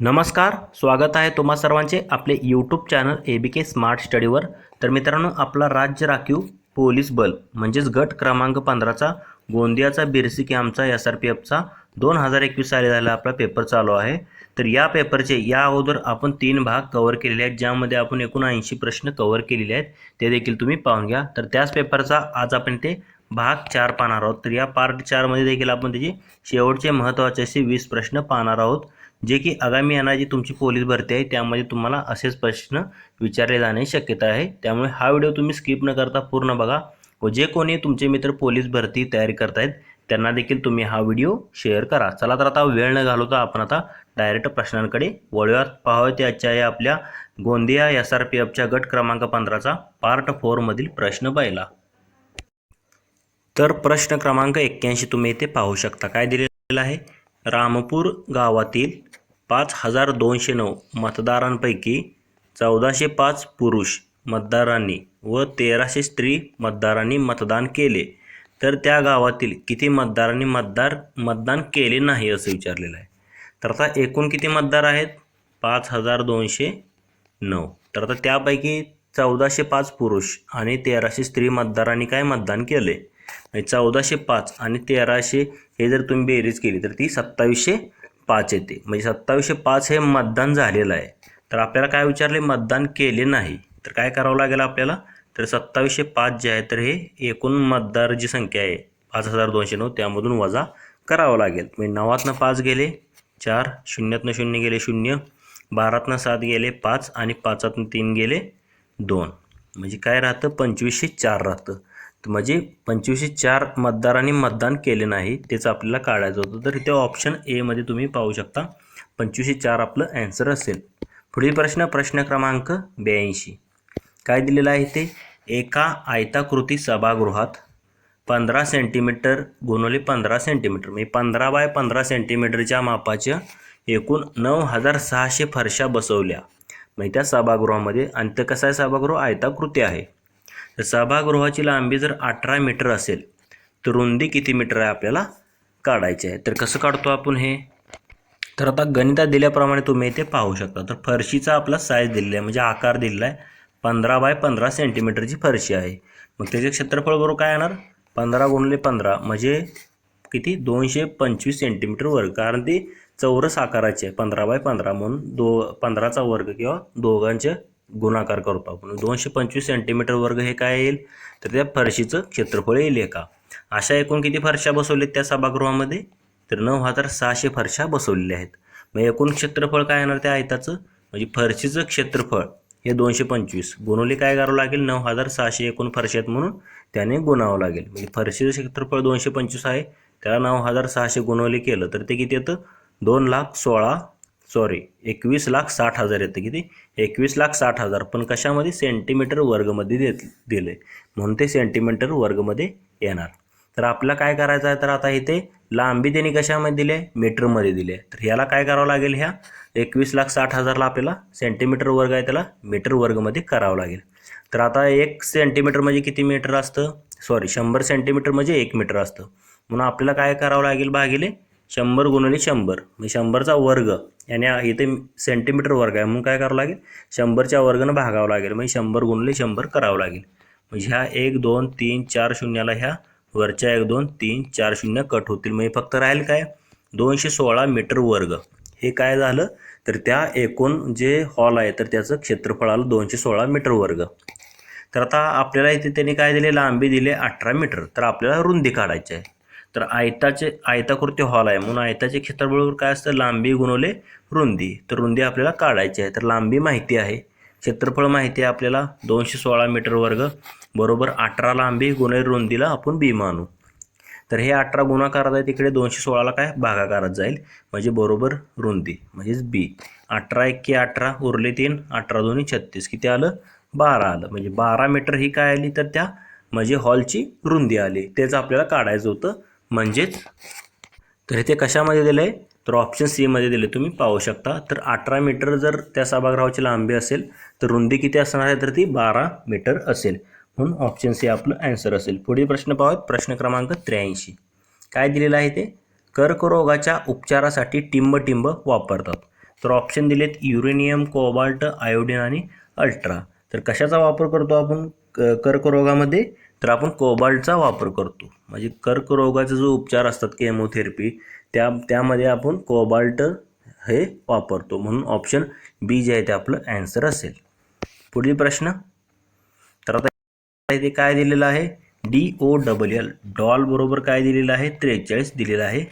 नमस्कार स्वागत आहे तुम्हा सर्वांचे आपले YouTube channel A B K smart स्टडीवर तर मित्रांनो आपला राज्य राखीव पोलीस बल म्हणजेच गट क्रमांक पंधराचा गोंदियाचा बिरसी कॅम्पचा एस आर पी एफचा दोन हजार एकवीस साली झाला आपला पेपर चालू आहे. तर या पेपरचे या अगोदर आपण तीन भाग कवर केलेले आहेत ज्यामध्ये आपण एकूण ऐंशी प्रश्न कवर केलेले आहेत. ते देखील तुम्ही पाहून घ्या. तर त्याच पेपरचा आज आपण ते भाग चार पाहणार आहोत. तर या पार्ट चारमध्ये देखील आपण त्याचे शेवटचे महत्त्वाचे असे वीस प्रश्न पाहणार आहोत. जे की आगामी येणारी तुमची पोलीस भरती आहे त्यामध्ये तुम्हाला असेच प्रश्न विचारले जाण्याची शक्यता आहे. त्यामुळे हा व्हिडिओ तुम्ही स्किप न करता पूर्ण बघा व जे कोणी तुमचे मित्र पोलीस भरती तयारी करतायत त्यांना देखील तुम्ही हा व्हिडिओ शेअर करा. चला तर आता वेळ न घालवता आपण आता डायरेक्ट प्रश्नांकडे वळूयात. पाहावं त्याच्या या आपल्या गोंदिया एस आर पी एफच्या गट क्रमांक पंधराचा पार्ट फोरमधील प्रश्न पाहिला. तर प्रश्न क्रमांक एक्क्याऐंशी तुम्ही इथे पाहू शकता. काय दिलेलं आहे? रामपूर गावातील पाच हजार दोनशे नऊ मतदारांपैकी चौदाशे पाच पुरुष मतदारांनी व तेराशे स्त्री मतदारांनी मतदान केले. तर त्या गावातील किती मतदारांनी मतदार मतदान केले नाही असं विचारलेलं आहे. तर आता एकूण किती मतदार आहेत? पाच हजार दोनशे नऊ. तर आता त्यापैकी चौदाशे पाच पुरुष आणि तेराशे स्त्री मतदारांनी काय मतदान केले? म्हणजे चौदाशे पाच आणि तेराशे हे जर तुम्ही बेरीज केली तर ती सत्तावीसशे पाच येते. म्हणजे सत्तावीसशे पाच हे मतदान झालेलं आहे. तर आपल्याला काय विचारले? मतदान केले नाही. तर काय करावं लागेल आपल्याला? तर सत्तावीसशे पाच जे आहे तर हे एकूण मतदार जी संख्या आहे पाच हजार दोनशे नऊ त्यामधून वजा करावं लागेल. म्हणजे नवातनं पाच गेले चार शून्यातनं शून्य गेले शून्य बारातनं सात गेले पाच आणि पाचातनं तीन गेले दोन. म्हणजे काय राहतं? पंचवीसशे चार राहतं. म्हणजे पंचवीसशे चार मतदारांनी मतदान केले नाही तेच आपल्याला काढायचं होतं. तर इथे ऑप्शन एमध्ये तुम्ही पाहू शकता पंचवीसशे चार आपलं ॲन्सर असेल. पुढील प्रश्न प्रश्न क्रमांक ब्याऐंशी. काय दिलेलं आहे ते एका आयताकृती सभागृहात पंधरा सेंटीमीटर गुणवले पंधरा सेंटीमीटर म्हणजे पंधरा बाय पंधरा सेंटीमीटरच्या मापाच्या एकूण नऊ हजार सहाशे फरशा बसवल्या. म्हणजे त्या सभागृहामध्ये आणि ते कसं आहे सभागृह? आयताकृती आहे. सभागृहाची लांबी जर अठरा मीटर असेल तर रुंदी किती मीटर आहे आपल्याला काढायची आहे? तर कसं काढतो आपण हे? तर आता गणितात दिल्याप्रमाणे तुम्ही इथे पाहू शकता. तर फरशीचा आपला साईज दिलेला आहे म्हणजे आकार दिलेला आहे. पंधरा बाय पंधरा सेंटीमीटरची फरशी आहे. मग त्याचे क्षेत्रफळ बरोबर काय येणार? पंधरा गुणले पंधरा म्हणजे किती? दोनशे पंचवीस सेंटीमीटर वर्ग. कारण ती चौरस आकाराची आहे पंधरा बाय पंधरा म्हणून दो पंधराचा वर्ग किंवा दोघांचे गुणाकार करतो आपण दोनशे पंचवीस सेंटीमीटर वर्ग हे काय येईल? तर त्या फरशीचं क्षेत्रफळ येईल एका. अशा एकूण किती फरशा बसवलेत त्या सभागृहामध्ये? तर नऊ हजार सहाशे फरशा बसवलेल्या आहेत. मग एकूण क्षेत्रफळ काय येणार त्या आयताचं? म्हणजे फरशीचं क्षेत्रफळ हे दोनशे पंचवीस. गुणवले काय करावं लागेल? नऊ हजार सहाशे एकूण फरशी आहेत म्हणून त्याने गुणावं लागेल. म्हणजे फरशीचं क्षेत्रफळ दोनशे पंचवीस आहे. त्याला नऊ हजार सहाशे गुणवले केलं तर ते किती येतं? दोन लाख सोळा सॉरी एकवीस लाख साठ हजार येतं किती? एकवीस लाख साठ हजार. पण कशामध्ये? सेंटीमीटर वर्गमध्ये देत दिले म्हणून ते सेंटीमीटर वर्गमध्ये येणार. तर आपल्याला काय करायचं आहे? तर आता इथे लांबी त्यांनी कशामध्ये दिले मीटरमध्ये दिले तर ह्याला काय करावं लागेल ह्या? एकवीस लाख साठ हजारला आपल्याला सेंटीमीटर वर्ग आहे. त्याला मीटर वर्गमध्ये करावं लागेल. तर आता एक सेंटीमीटर म्हणजे किती मीटर असतं? सॉरी शंभर सेंटीमीटर म्हणजे एक मीटर असतं. म्हणून आपल्याला काय करावं लागेल? भागिले शंभर गुणिले शंभर. म्हणजे शंभरचा वर्ग. याने इथे सेंटीमीटर वर्ग आहे. म्हणून काय करावं लागेल? शंभरच्या वर्गानं भागावं लागेल. म्हणजे शंभर गुणिले शंभर करावं लागेल. म्हणजे ह्या एक दोन तीन चार शून्याला ह्या वरच्या एक दोन तीन चार शून्य कट होतील. म्हणजे फक्त राहील काय? दोनशे सोळा मीटर वर्ग. हे काय झालं? तर त्या एकूण जे हॉल आहे तर त्याचं क्षेत्रफळ आलं दोनशे सोळा मीटर वर्ग. तर आता आपल्याला इथे त्यांनी काय दिले? लांबी दिली अठरा मीटर. तर आपल्याला रुंदी काढायची आहे. तर आयताचे आयताकृती हॉल आहे. म्हणून आयताचे क्षेत्रफळ काय असतं? लांबी गुणवले रुंदी. तर रुंदी आपल्याला काढायची आहे. तर लांबी माहिती आहे. क्षेत्रफळ माहिती आहे आपल्याला. दोनशे सोळा मीटर वर्ग बरोबर अठरा लांबी गुणले रुंदीला आपण बी मानू. तर हे अठरा गुणाकारात आहे. तिकडे दोनशे सोळाला काय? भागाकारात जाईल. म्हणजे बरोबर रुंदी. म्हणजेच बी अठरा एक्के अठरा उरले तीन अठरा दोन्ही छत्तीस. किती आलं? बारा आलं. म्हणजे बारा मीटर ही काय आली? तर त्या म्हणजे हॉलची रुंदी आली. तेच आपल्याला काढायचं होतं. म्हणजेच तर इथे कशामध्ये दिलं आहे तर ऑप्शन सीमध्ये दिले तुम्ही पाहू शकता. तर अठरा मीटर जर त्या सभागृहाची लांबी असेल तर रुंदी किती असणार आहे? तर ती बारा मीटर असेल. म्हणून ऑप्शन सी आपलं ॲन्सर असेल. पुढील प्रश्न पाहूयात. प्रश्न क्रमांक त्र्याऐंशी. काय दिलेलं आहे ते? कर्करोगाच्या उपचारासाठी टिंब टिंब वापरतात. तर ऑप्शन दिलेत युरेनियम कोबाल्ट आयोडीन आणि अल्ट्रा तर कशाचा वापर करतो आपण? क- कर्करोगामध्ये तर आपण कोबाल्टचा वापर करतो. म्हणजे कर्करोगाचा जो उपचार असतात केमोथेरपी त्या त्यामध्ये आपण कोबाल्ट हे वापरतो. म्हणून ऑप्शन बी जे आहे ते आपलं ॲन्सर असेल. पुढील प्रश्न. तर आता इथे काय दिलेलं आहे? D O double L doll बरोबर काय दिलेलं आहे? त्रेचाळीस दिलेलं आहे.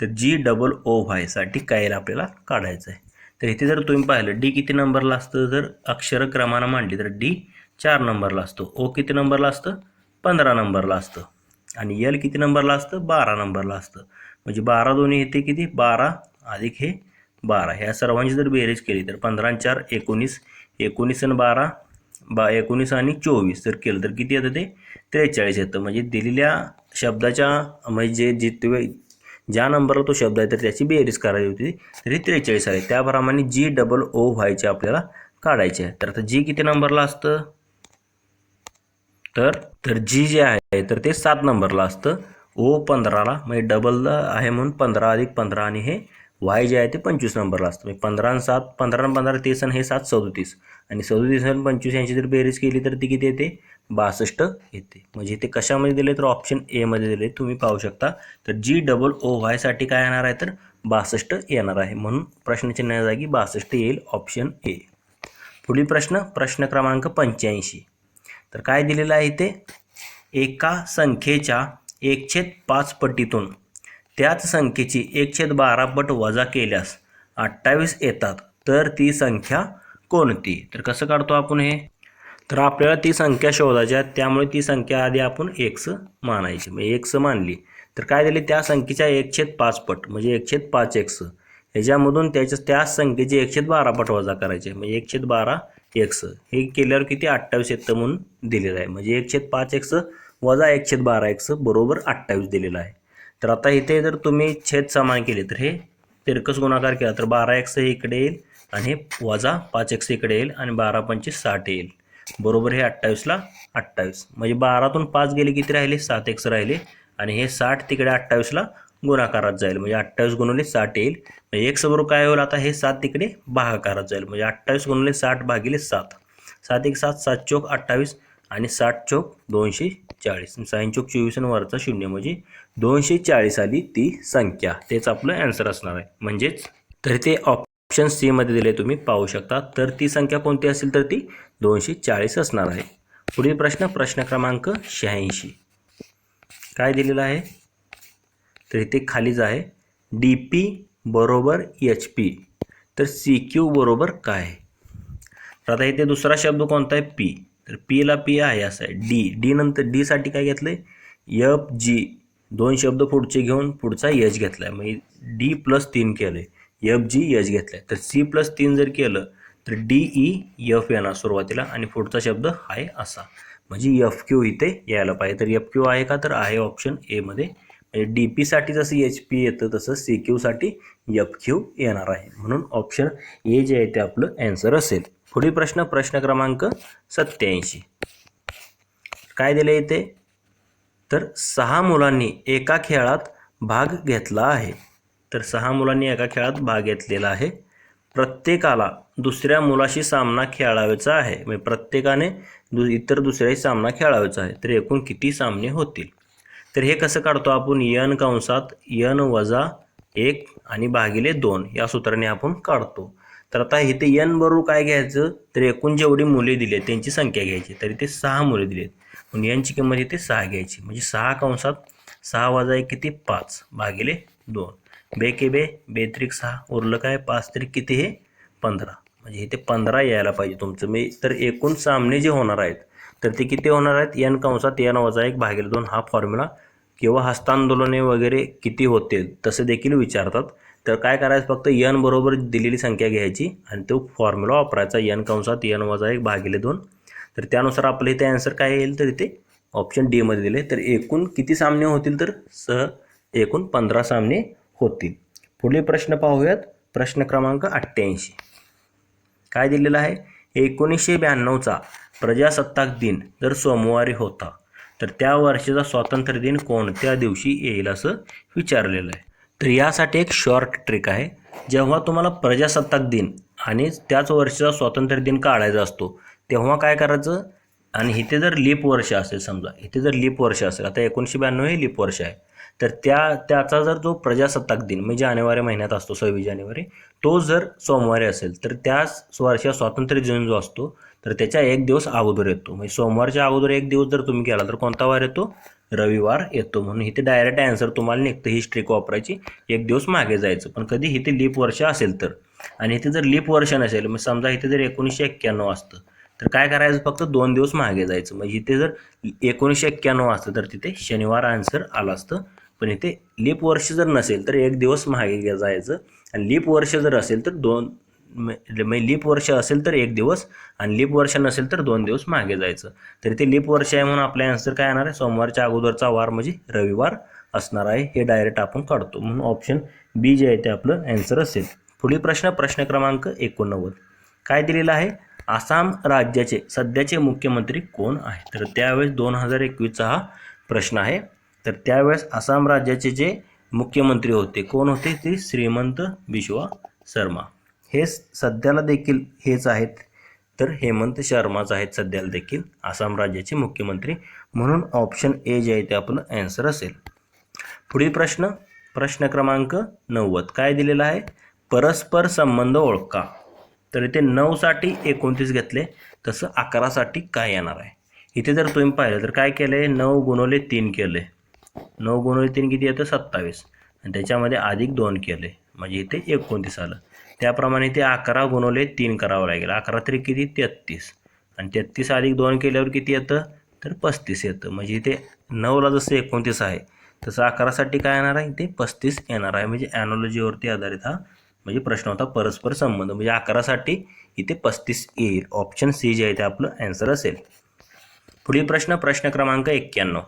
तर जी डबल ओ व्हायसाठी काय आपल्याला काढायचं आहे. तर इथे जर तुम्ही पाहिलं डी किती नंबरला असतं? जर अक्षर क्रमानं मांडली तर डी चार नंबरला असतो. ओ किती नंबरला असतं? पंधरा नंबरला असतं. आणि यल किती नंबरला असतं? बारा नंबरला असतं. म्हणजे बारा दोन्ही येते किती? बारा अधिक हे बारा. ह्या सर्वांची जर बेरीज केली तर पंधरा चार एकोणीस एकोणीस आणि बारा बा एकोणीस आणि चोवीस जर केलं तर किती येतं ते? त्रेचाळीस येतं. म्हणजे दिलेल्या शब्दाच्या म्हणजे जे जितवे ज्या नंबरला तो शब्द आहे तर त्याची बेरीज करायची होती तरी त्रेचाळीस आहे. त्याप्रमाणे जी डबल ओ व्हायचे आपल्याला काढायचे आहे. तर आता जी किती नंबरला असतं? तर तर जी जे आहे तर ते सात नंबरला असतं. ओ पंधराला म्हणजे डबल आहे म्हणून पंधरा अधिक पंधरा आणि हे वाय जे आहे ते पंचवीस नंबरला असतं. म्हणजे पंधरा आणि सात पंधरा आणि पंधरा तीस आणि हे सात सदोतीस आणि सदोतीस आणि पंचवीस यांची जर बेरीज केली तर ती किती येते? बासष्ट येते. म्हणजे ते कशामध्ये दिले? तर ऑप्शन एमध्ये दिले. तुम्ही पाहू शकता. तर जी डबल ओ वायसाठी काय येणार आहे? तर बासष्ट येणार आहे. म्हणून प्रश्नचिन्ह जागी बासष्ट येईल ऑप्शन ए पुढील प्रश्न प्रश्न क्रमांक पंच्याऐंशी. तर काय दिलेलं आहे ते एका संख्येच्या एकछेद पाच पटीतून. त्याच संख्येची एकछेद बारा पट वजा केल्यास अठ्ठावीस येतात. तर ती संख्या कोणती? तर कसं काढतो आपण हे? तर आपल्याला ती संख्या शोधायची आहे. त्यामुळे ती संख्या आधी आपण एक्स मानायची. म्हणजे एक्स मानली. तर काय दिली? त्या संख्येच्या एकछेद पाच पट म्हणजे एकछेद पाच एक्स. ह्याच्यामधून त्याच्या त्याच संख्येची एकशेत बारा पट वजा करायचे म्हणजे एकशेत बारा एक्स. हे केल्यावर किती? अठ्ठावीस येतं म्हणून दिलेलं आहे. म्हणजे एकशेत पाच एक्स वजा एकशेत बारा एक्स बरोबर अठ्ठावीस दिलेलं आहे. तर आता इथे जर तुम्ही छेद समान केले तर हे तिरकस गुणाकार केला तर बारा एक्स हे इकडे येईल आणि हे वजा पाच एक्स इकडे येईल आणि बारा पंचवीस साठ येईल. बरोबर हे अठ्ठावीसला अठ्ठावीस. म्हणजे बारातून पाच गेले किती राहिले? सात एक्स राहिले आणि हे साठ तिकडे अठ्ठावीसला गुणाकारात जाईल. म्हणजे अठ्ठावीस गुणवले साठ येईल. म्हणजे एक्स बरोबर काय होईल? आता हे सात तिकडे भागाकारात जाईल. म्हणजे अठ्ठावीस गुणवले साठ भागिले सात. सात एक सात सात चौक अठ्ठावीस आणि साठ चौक दोनशे चाळीस. साईन चौक चोवीस आणि वरचा शून्य. म्हणजे दोनशे चाळीस आली ती संख्या. तेच आपलं ॲन्सर असणार आहे. म्हणजेच तर ते ऑप्शन सीमध्ये दिले तुम्ही पाहू शकता. तर ती संख्या कोणती असेल तर ती दोनशे चाळीस असणार आहे. पुढील प्रश्न प्रश्न क्रमांक शहाऐंशी. काय दिलेलं आहे? तर इथे खालीच आहे. डी पी बरोबर एच पी तर सी क्यू बरोबर काय? आहे तर आता इथे दुसरा शब्द कोणता आहे? पी तर पीला पी आहे असं आहे. डी डी नंतर डीसाठी काय घेतलं आहे एफ जी दोन शब्द पुढचे घेऊन पुढचा यश घेतला आहे म्हणजे डी प्लस तीन केलं आहे एफ जी यश घेतलं आहे तर सी प्लस तीन जर केलं तर डी ई एफ येणार सुरुवातीला आणि पुढचा शब्द आहे असा. म्हणजे एफ क्यू इथे यायला पाहिजे. तर एफ क्यू आहे का? तर आहे ऑप्शन एमध्ये म्हणजे डी पीसाठी जसं एच पी येतं तसं सी क्यूसाठी एफ क्यू येणार आहे. म्हणून ऑप्शन ए जे आहे ते आपलं ॲन्सर असेल. पुढील प्रश्न प्रश्न क्रमांक सत्याऐंशी काय दिलं इथे? तर सहा मुलांनी एका खेळात भाग घेतला आहे. तर सहा मुलांनी एका खेळात भाग घेतलेला आहे. प्रत्येकाला दुसऱ्या मुलाशी सामना खेळावायचा आहे. म्हणजे प्रत्येकाने दु इतर दुसऱ्याशी सामना खेळावायचा आहे. तर एकूण किती सामने होतील? तर हे कसं काढतो आपण? यन कंसात यन वजा एक आणि भागिले दोन या सूत्राने आपण काढतो. तर आता इथे यन बरोबर काय घ्यायचं? तर एकूण जेवढी मुले दिली आहेत त्यांची संख्या घ्यायची. तर इथे सहा मुले दिली आहेत. म्हणून यांची किंमत इथे सहा घ्यायची. म्हणजे सहा कंसात सहा वजा एक किती? पाच. भागिले दोन. बे के बे बेत्रिक सहा. उरलं काय? पाच तरी किती हे? पंधरा. म्हणजे इथे पंधरा यायला पाहिजे तुमचं. मी तर एकूण सामने जे होणार आहेत तर ते किती होणार आहेत? एन कंसात एन वजा एक भागिले दोन हा फॉर्म्युला किंवा हस्तांदोलने वगैरे किती होतील तसे देखील विचारतात. तर काय करायचं? फक्त यन बरोबर दिलेली संख्या घ्यायची आणि तो फॉर्म्युला वापरायचा. यन कंसात यन वजा एक भागिले दोन. तर त्यानुसार आपलं इथे आन्सर काय येईल? तर इथे ऑप्शन डीमध्ये दिले तर एकूण किती सामने होतील तर? सह एकूण पंधरा सामने होतील. पुढले प्रश्न पाहूयात. प्रश्न क्रमांक अठ्ठ्याऐंशी. काय दिलेलं आहे? एकोणीसशे ब्याण्णवचा प्रजासत्ताक दिन जर सोमवारी होता तर त्या वर्षाचा स्वातंत्र्य दिन कोणत्या दिवशी येईल असं विचारलेलं आहे. तर यासाठी एक शॉर्ट ट्रिक आहे. जेव्हा तुम्हाला प्रजासत्ताक दिन आणि त्याच वर्षाचा स्वातंत्र्य दिन काढायचा असतो तेव्हा काय करायचं? आणि इथे जर लीप वर्ष असेल समजा इथे जर लीप वर्ष असेल आता एकोणीसशे ब्याण्णव हे लीप वर्ष आहे तर त्या त्याचा जर जो प्रजासत्ताक दिन म्हणजे जानेवारी महिन्यात असतो सव्वीस जानेवारी तो जर सोमवारी असेल तर त्याच वर्षा स्वातंत्र्य दिन जो असतो तर त्याच्या एक दिवस अगोदर येतो. म्हणजे सोमवारच्या अगोदर एक दिवस जर तुम्ही केला तर कोणता वार येतो? रविवार येतो. म्हणून इथे डायरेक्ट आन्सर तुम्हाला निघतं. ही स्ट्रिक वापरायची. एक दिवस मागे जायचं. पण कधी इथे लीप वर्ष असेल तर. आणि इथे जर लीप वर्ष नसेल मग समजा इथे जर एकोणीसशे एक्क्याण्णव असतं तर काय करायचं? फक्त दोन दिवस मागे जायचं. म्हणजे इथे जर एकोणीसशे एक्क्याण्णव असतं तर तिथे शनिवार आन्सर आलं असतं. पण इथे लीप वर्ष जर नसेल तर एक दिवस मागे जायचं. आणि लीप वर्ष जर असेल तर दोन म्हणजे लीप वर्ष असेल तर एक दिवस आणि लीप वर्ष नसेल तर दोन दिवस मागे जायचं. तर ते लीप वर्ष आहे म्हणून आपला आन्सर काय येणार आहे? सोमवारच्या अगोदरचा वार म्हणजे रविवार असणार आहे. हे डायरेक्ट आपण काढतो. म्हणून ऑप्शन बी जे आहे ते आपलं आन्सर असेल. पुढील प्रश्न प्रश्न क्रमांक एकोणनव्वद. काय दिलेलं आहे? आसाम राज्याचे सध्याचे मुख्यमंत्री कोण आहे तर त्यावेळेस दोन हजार एकवीसचा हा प्रश्न आहे. तर त्यावेळेस आसाम राज्याचे जे मुख्यमंत्री होते कोण होते? ते श्रीमंत बिश्वा शर्मा. हे सध्याला देखील हेच आहेत. तर हेमंत शर्माच आहेत सध्याला देखील आसाम राज्याचे मुख्यमंत्री. म्हणून ऑप्शन ए जे आहे ते आपलं ॲन्सर असेल. पुढील प्रश्न प्रश्न क्रमांक नव्वद. काय दिलेला आहे? परस्पर संबंध ओळखा. तर इथे नऊसाठी एकोणतीस घेतले. तसं अकरासाठी काय येणार आहे? इथे जर तुम्ही पाहिलं तर काय केलं आहे नऊ गुणवले तीन केले नऊ गुणवले तीन किती येतं? सत्तावीस. आणि त्याच्यामध्ये अधिक दोन केले म्हणजे इथे एकोणतीस आलं. त्याप्रमाणे ते अकरा गुणवले तीन करावं लागेल. अकरा तरी किती? तेहत्तीस आणि तेहत्तीस अधिक दोन केल्यावर किती येतं? तर पस्तीस येतं. म्हणजे इथे नऊला जसं एकोणतीस आहे तसं अकरासाठी काय येणार आहे? इथे पस्तीस येणार आहे. म्हणजे ॲनॉलॉजीवरती आधारित हा म्हणजे प्रश्न होता. परस्पर संबंध. म्हणजे अकरासाठी इथे पस्तीस येईल. ऑप्शन सी जे आहे ते आपलं ॲन्सर असेल. पुढील प्रश्न प्रश्न क्रमांक एक्क्याण्णव.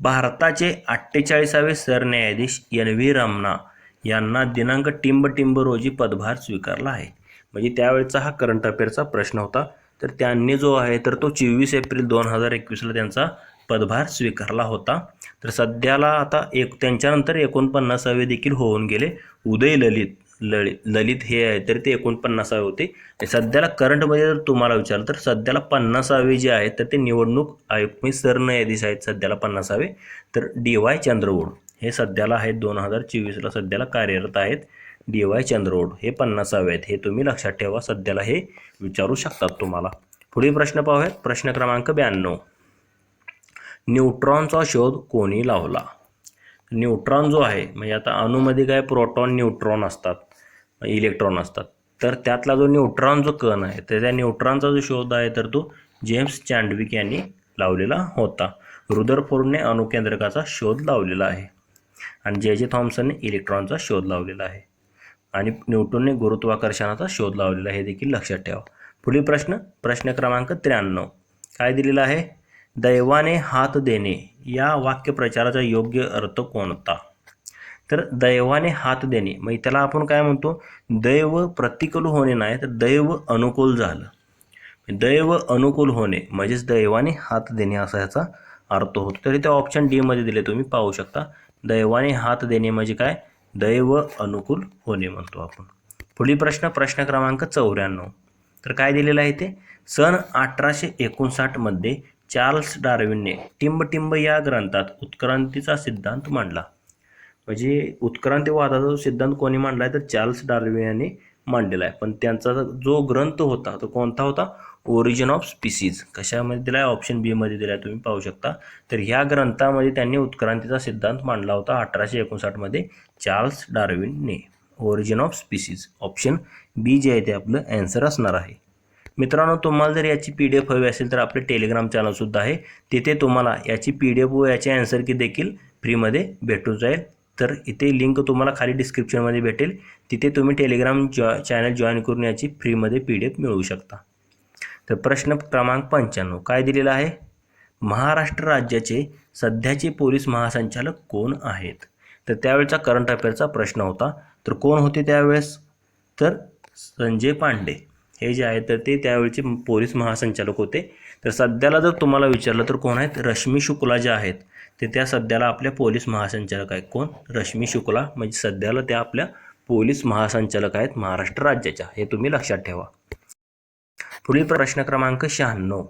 भारताचे अठ्ठेचाळीसावे सरन्यायाधीश एन व्ही रमणा यांना दिनांक टिंब टिंब रोजी पदभार स्वीकारला आहे. म्हणजे त्यावेळेचा हा करंट अफेअरचा प्रश्न होता. तर त्यांनी जो आहे तर तो चोवीस एप्रिल दोन हजार एकवीसला त्यांचा पदभार स्वीकारला होता. तर सध्याला आता एक त्यांच्यानंतर एकोणपन्नासावे देखील होऊन गेले. उदय ललित ललित ललित हे आहे तर ते एकोणपन्नासावे होते. आणि सध्याला करंटमध्ये जर तुम्हाला विचारलं तर सध्याला पन्नासावे जे आहेत तर ते निवडणूक आयुक्त म्हणजे सरन्यायाधीश आहेत सध्याला पन्नासावे. तर डी वाय चंद्रवूड हे सध्याला आहेत दोन हजार चोवीसला. सध्याला कार्यरत आहेत डी वाय चंद्रोड हे पन्नासावे आहेत. हे तुम्ही लक्षात ठेवा सध्याला हे विचारू शकतात तुम्हाला. पुढील प्रश्न पाहूयात. प्रश्न क्रमांक ब्याण्णव. न्यूट्रॉनचा शोध कोणी लावला? न्यूट्रॉन जो आहे म्हणजे आता अणूमध्ये काय प्रोटॉन न्यूट्रॉन असतात इलेक्ट्रॉन असतात. तर त्यातला जो न्यूट्रॉन जो कण आहे तर त्या न्यूट्रॉनचा जो शोध आहे तर तो जेम्स चांडविक यांनी लावलेला होता. रुदरफोर्डने अणुकेंद्रकाचा शोध लावलेला आहे. आणि जे जे थॉम्सनने इलेक्ट्रॉनचा शोध लावलेला आहे. आणि न्यूटनने गुरुत्वाकर्षणाचा शोध लावलेला आहे हे देखील लक्षात ठेवा. पुढील प्रश्न प्रश्न क्रमांक त्र्याण्णव. काय दिलेला आहे? दैवाने हात देणे या वाक्यप्रचाराचा योग्य अर्थ कोणता? तर दैवाने हात देणे मग त्याला आपण काय म्हणतो? दैव प्रतिकूल होणे नाही तर दैव अनुकूल झालं. दैव अनुकूल होणे म्हणजेच दैवाने हात देणे असा याचा अर्थ होतो. तरी त्या ऑप्शन डीमध्ये दिले तुम्ही पाहू शकता. दैवाने हात देणे म्हणजे काय? दैव अनुकूल होणे म्हणतो आपण. पुढील प्रश्न प्रश्न क्रमांक चौऱ्याण्णव. तर काय दिलेलं आहे ते? सन अठराशे एकोणसाठमध्ये चार्ल्स डार्विनने टिंब टिंब या ग्रंथात उत्क्रांतीचा सिद्धांत मांडला. म्हणजे उत्क्रांतीवादाचा जो सिद्धांत कोणी मांडला आहे तर चार्ल्स डार्विन यांनी मांडलेला आहे. पण त्यांचा जो ग्रंथ होता तो कोणता होता? ओरिजिन ऑफ स्पिसीज कशामध्ये दिला आहे ऑप्शन बीमध्ये दिला आहे तुम्ही पाहू शकता. तर ह्या ग्रंथामध्ये त्यांनी उत्क्रांतीचा सिद्धांत मांडला होता अठराशे एकोणसाठमध्ये Charles डार्विनने origin of species option B जे आहे ते आपलं ॲन्सर असणार आहे. मित्रांनो तुम्हाला जर याची पी डी एफ हवी असेल तर आपले टेलिग्राम चॅनलसुद्धा आहे. तिथे तुम्हाला याची पी डी एफ व याचे ॲन्सर की देखील फ्रीमध्ये भेटून जाईल. तर इथे लिंक तुम्हाला खाली डिस्क्रिप्शनमध्ये भेटेल. तिथे तुम्ही टेलिग्राम जॉ चॅनल जॉईन करून याची फ्रीमध्ये पी डी एफ मिळवू शकता. तर प्रश्न क्रमांक पंच्याण्णव. काय दिलेला आहे? महाराष्ट्र राज्याचे सध्याचे पोलीस महासंचालक कोण आहेत? तर त्यावेळेचा करंट अफेअरचा प्रश्न होता. तर कोण होते त्यावेळेस? तर संजय पांडे. हे जे आहेत तर ते त्यावेळचे पोलीस महासंचालक होते. तर सध्याला जर तुम्हाला विचारलं तर कोण आहेत? रश्मी शुक्ला ज्या आहेत ते त्या सध्याला आपल्या पोलीस महासंचालक आहेत. कोण? रश्मी शुक्ला. म्हणजे सध्याला त्या आपल्या पोलीस महासंचालक आहेत महाराष्ट्र राज्याच्या. हे तुम्ही लक्षात ठेवा. पुढील प्रश्न क्रमांक शहाण्णव.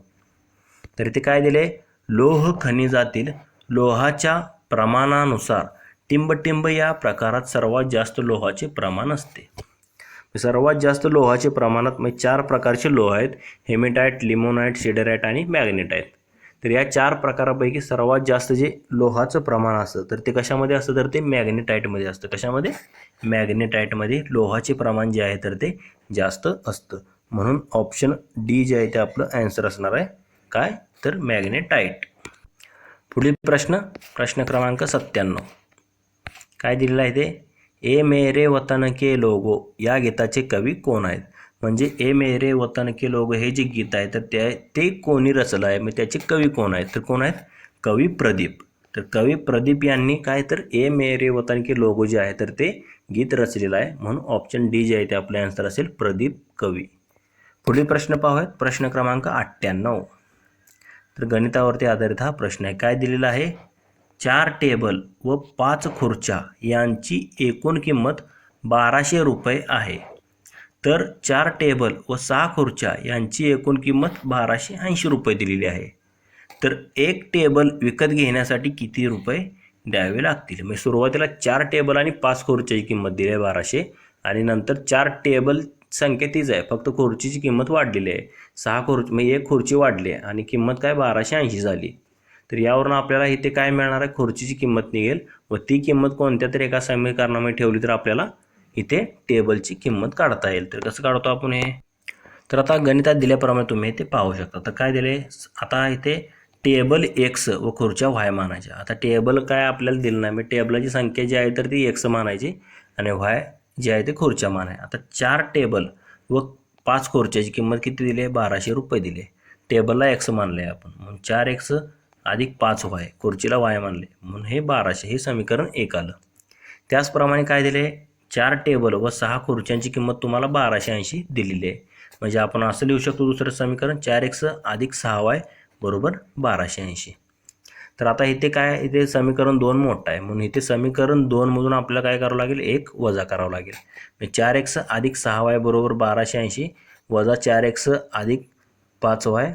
तर ते काय दिले? लोह खनिजातील लोहाच्या प्रमाणानुसार टिंबटिंब या प्रकारात सर्वात जास्त लोहाचे प्रमाण असते. सर्वात जास्त लोहाचे प्रमाणात म्हणजे चार प्रकारचे लोह आहेत. हेमेटाईट लिमोनाईट सिडेराईट आणि मॅग्नेटाईट तर या चार प्रकारापैकी सर्वात जास्त जे लोहाचं प्रमाण असतं तर ते कशामध्ये असतं? तर ते मॅग्नेटाईटमध्ये असतं. कशामध्ये? मॅग्नेटाईटमध्ये लोहाचे प्रमाण जे आहे तर ते जास्त असतं. म्हणून ऑप्शन डी जे आहे ते आपलं ॲन्सर असणार आहे. काय? तर मॅग्नेटाईट पुढील प्रश्न प्रश्न क्रमांक सत्त्याण्णव. काय दिलेलं आहे ते? ए मेरे वतन के लोगो. या गीताचे कवी कोण आहेत? म्हणजे ए मेरे वतन के लोगो हे जे गीत आहे तर ते ते कोणी रचलं आहे? मग त्याचे कवी कोण आहेत? तर कोण आहेत? कवी प्रदीप. तर कवी प्रदीप यांनी काय तर ए मेरे वतन के लोगो जे आहे तर ते गीत रचलेलं आहे. म्हणून ऑप्शन डी जे आहे ते आपलं आन्सर असेल प्रदीप कवी. पुढील प्रश्न पाहूयात. प्रश्न क्रमांक अठ्ठ्याण्णव. तर गणितावरती आधारित हा प्रश्न आहे. काय दिलेला आहे? चार टेबल व पाच खुर्च्या यांची एकूण किंमत बाराशे रुपये आहे. तर चार टेबल व सहा खुर्च्या यांची एकूण किंमत बाराशे ऐंशी रुपये दिलेली आहे. तर एक टेबल विकत घेण्यासाठी किती रुपये द्यावे लागतील? म्हणजे सुरुवातीला चार टेबल आणि पाच खुर्च्याची किंमत दिली आहे बाराशे आणि नंतर चार टेबल संख्या तीच आहे. फक्त खुर्चीची किंमत वाढलेली आहे. सहा खुर्ची म्हणजे एक खुर्ची वाढली आहे आणि किंमत काय? बाराशे ऐंशी झाली. तर यावरून आपल्याला इथे काय मिळणार आहे? खुर्चीची किंमत निघेल. व ती किंमत कोणत्या तरी एका समीकरणामध्ये ठेवली तर आपल्याला इथे टेबलची किंमत काढता येईल. तर कसं काढतो आपण हे? तर आता गणितात दिल्याप्रमाणे तुम्ही ते पाहू शकता. तर काय दिले? आता इथे टेबल एक्स व खुर्च्या व्हाय मानायच्या. आता टेबल काय आपल्याला दिलं नाही. मी टेबलाची संख्या जी आहे तर ती एक्स मानायची आणि व्हाय जे आहे ते खुर्च्या आहे. आता चार टेबल व पाच खुर्च्याची किंमत किती दिली आहे? बाराशे रुपये दिले टेबलला एक्स मानले आहे आपण. म्हणून चार एक्स अधिक पाच वाय खुर्चीला वाय मानले. म्हणून हे बाराशे हे समीकरण एक आलं. त्याचप्रमाणे काय दिले? चार टेबल व सहा खुर्च्यांची किंमत तुम्हाला बाराशे ऐंशी दिलेली आहे. म्हणजे आपण असं लिहू शकतो दुसरं समीकरण. चार एक्स अधिक सहा वाय बरोबर बाराशे ऐंशी. तर आता इथे काय इथे समीकरण दोन मोठं आहे. म्हणून इथे समीकरण दोनमधून आपल्याला काय करावं लागेल? एक वजा करावं लागेल. म्हणजे चार एक्स अधिक सहा वाय बरोबर बाराशे ऐंशी वजा चार एक्स अधिक पाच वाय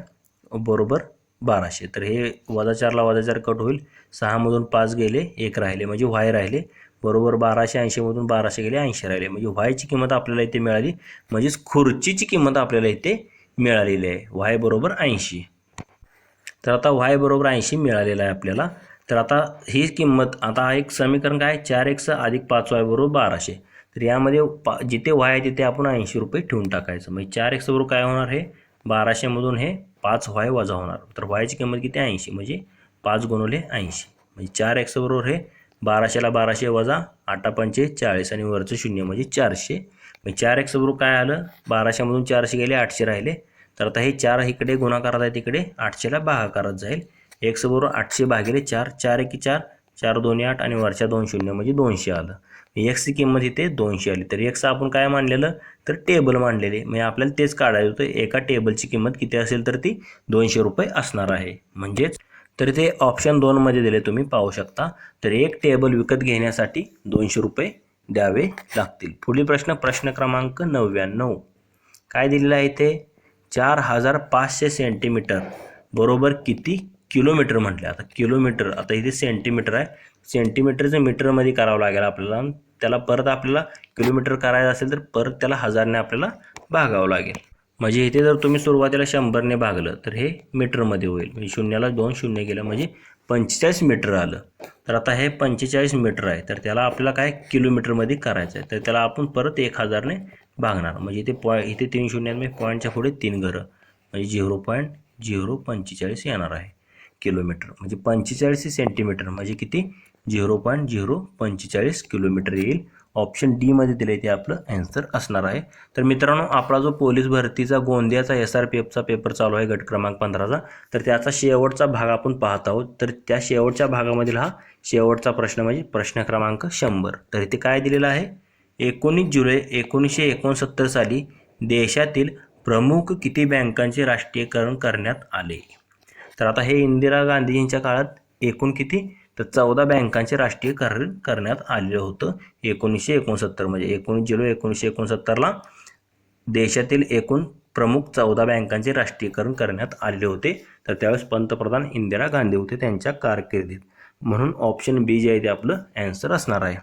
बरोबर बाराशे. तर हे वजा चारला वजा चार कट होईल. सहामधून पाच गेले एक राहिले म्हणजे व्हाय राहिले. बरोबर बाराशे ऐंशीमधून बाराशे गेले ऐंशी राहिले. म्हणजे व्हायची किंमत आपल्याला इथे मिळाली. म्हणजेच खुर्चीची किंमत आपल्याला इथे मिळालेली आहे. व्हाय बरोबर ऐंशी. तर आता वाय बरोबर ऐंशी मिळालेला आहे आपल्याला. तर आता ही किंमत आता एक समीकरण काय? चार एक्स अधिक पाच वाय बरोबर बाराशे. तर यामध्ये पा जिथे वाय आहे तिथे आपण ऐंशी रुपये ठेवून टाकायचं. म्हणजे चार एक्स बरोबर काय होणार? हे बाराशेमधून हे पाच व्हाय वजा होणार. तर व्हायची किंमत किती? ऐंशी. म्हणजे पाच गुणवले ऐंशी. म्हणजे चार एक्स बरोबर हे बाराशेला बाराशे वजा आठा पंचे चाळीस आणि वरचं शून्य म्हणजे चारशे. म्हणजे चार एक्स बरोबर काय आलं? बाराशेमधून चारशे गेले आठशे राहिले. तर आता हे चार इकडे गुणाकारात आहे तिकडे आठशेला भागाकारात जाईल. एक्स बरोबर आठशे भागिले चार चार एकी चार चार दोन्ही आठ आणि वरच्या दोन शून्य म्हणजे दोनशे आलं. एक्सची किंमत इथे दोनशे आली. तर एक्स आपण काय मांडलेलं? तर टेबल मांडलेले. म्हणजे आपल्याला तेच काढायचं होतं. एका टेबलची किंमत किती असेल तर ती दोनशे रुपये असणार आहे. म्हणजेच तर इथे ऑप्शन दोनमध्ये दिले तुम्ही पाहू शकता. तर एक टेबल विकत घेण्यासाठी दोनशे रुपये द्यावे लागतील. पुढील प्रश्न प्रश्न क्रमांक नव्याण्णव. काय दिलेलं आहे ते चार हजार पाचशे सेंटीमीटर. बरोबर किती? किलोमीटर म्हटले. आता किलोमीटर आता इथे सेंटीमीटर आहे. सेंटीमीटरचं मीटरमध्ये करावं लागेल आपल्याला. त्याला परत आपल्याला किलोमीटर करायचं असेल तर परत त्याला हजारने आपल्याला भागावं लागेल. म्हणजे इथे जर तुम्ही सुरुवातीला शंभरने भागलं तर हे मीटरमध्ये होईल. म्हणजे शून्याला दोन शून्य गेलं म्हणजे पंचेचाळीस मीटर आलं. तर आता हे पंचेचाळीस मीटर आहे. तर त्याला आपल्याला काय किलोमीटरमध्ये करायचं आहे? तर त्याला आपण परत एक हजारने भागणार. म्हणजे इथे पॉ इथे तीन शून्यांमध्ये पॉईंटच्या पुढे तीन घरं. म्हणजे झिरो पॉईंट झिरो पंचेचाळीस येणार आहे. किलोमीटर म्हणजे पंचेचाळीस सेंटीमीटर म्हणजे किती? झिरो पॉईंट झिरो पंचेचाळीस किलोमीटर येईल. ऑप्शन डीमध्ये दिलं आहे ते आपलं ॲन्सर असणार आहे. तर मित्रांनो आपला जो पोलीस भरतीचा गोंदियाचा एस आर पी एफचा पेपर चालू आहे गट क्रमांक पंधराचा तर त्याचा शेवटचा भाग आपण पाहत आहोत. तर त्या शेवटच्या भागामधील हा शेवटचा प्रश्न म्हणजे प्रश्न क्रमांक शंभर. तर इथे काय दिलेलं आहे? एकोणीस जुलै एकोणीसशे एकोणसत्तर साली देशातील प्रमुख किती बँकांचे राष्ट्रीयकरण करण्यात आले? तर आता हे इंदिरा गांधीजींच्या काळात एकूण किती? तर चौदा बँकांचे राष्ट्रीयकरण करण्यात आलेलं होतं. एकोणीसशे एकोणसत्तर म्हणजे एकोणीस जुलै एकोणीसशे एकोणसत्तरला देशातील एकूण प्रमुख चौदा बँकांचे राष्ट्रीयकरण करण्यात आलेले होते. तर त्यावेळेस पंतप्रधान इंदिरा गांधी होते त्यांच्या कारकिर्दीत. म्हणून ऑप्शन बी जे आहे ते आपलं ॲन्सर असणार आहे.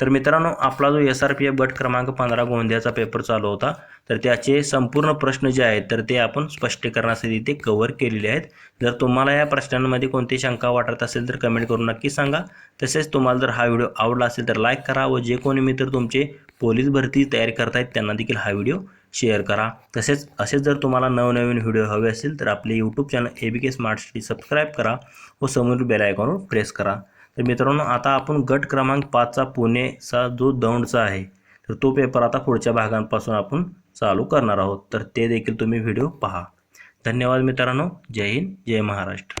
तर मित्रांनो आपला जो एस आर पी एफ गट क्रमांक पंधरा गोंदियाचा पेपर चालू होता तर त्याचे संपूर्ण प्रश्न जे आहेत तर ते आपण स्पष्टीकरणासाठी ते कव्हर केलेले आहेत. जर तुम्हाला या प्रश्नांमध्ये कोणती शंका वाटत असेल तर कमेंट करून नक्की सांगा. तसेच तुम्हाला जर हा व्हिडिओ आवडला असेल तर लाईक करा व जे कोणी मित्र तुमचे पोलीस भरती तयारी करतायत त्यांना देखील हा व्हिडिओ शेअर करा. तसेच असेच जर तुम्हाला नवनवीन व्हिडिओ हवे असेल तर आपले YouTube channel A B K smart city subscribe करा व समोर बेल आयकॉनवर प्रेस करा. तर मित्रांनो आता आपण गट क्रमांक पाचचा पुणेचा जो दौंडचा आहे तर तो पेपर आता पुढच्या भागांपासून आपण चालू करणार आहोत. तर ते देखील तुम्ही व्हिडिओ पहा. धन्यवाद मित्रांनो. जय हिंद जय महाराष्ट्र.